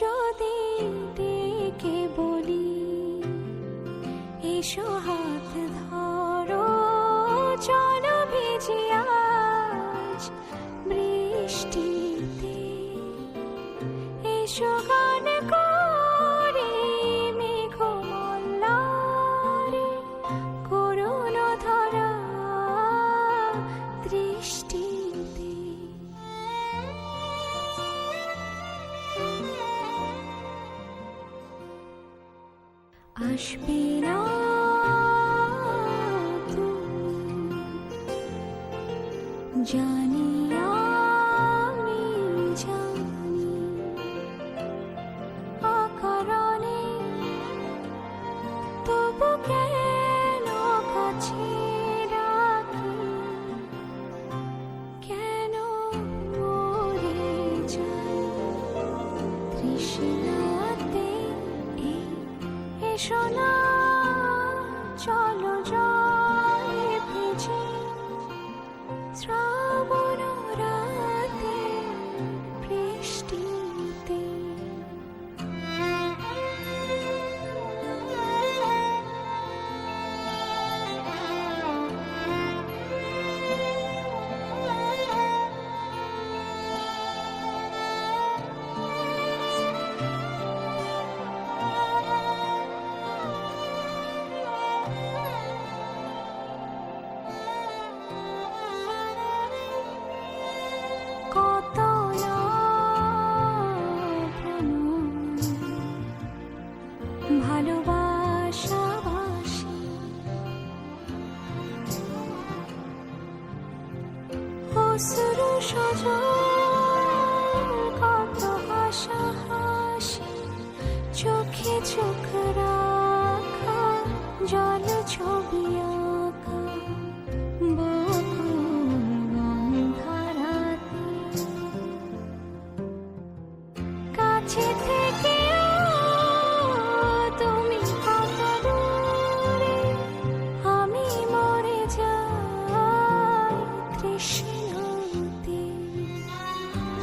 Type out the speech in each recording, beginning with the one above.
যদি ডেকে বলি এসো হাত ধরো চলো ভিজি আজ বৃষ্টিতে। এসো Spiel. এসো চলো জয় 我心中说着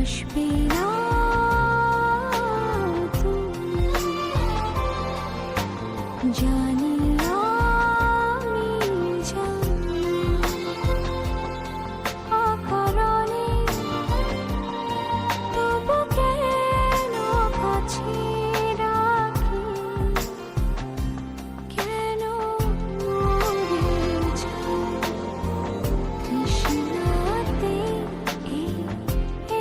আসবে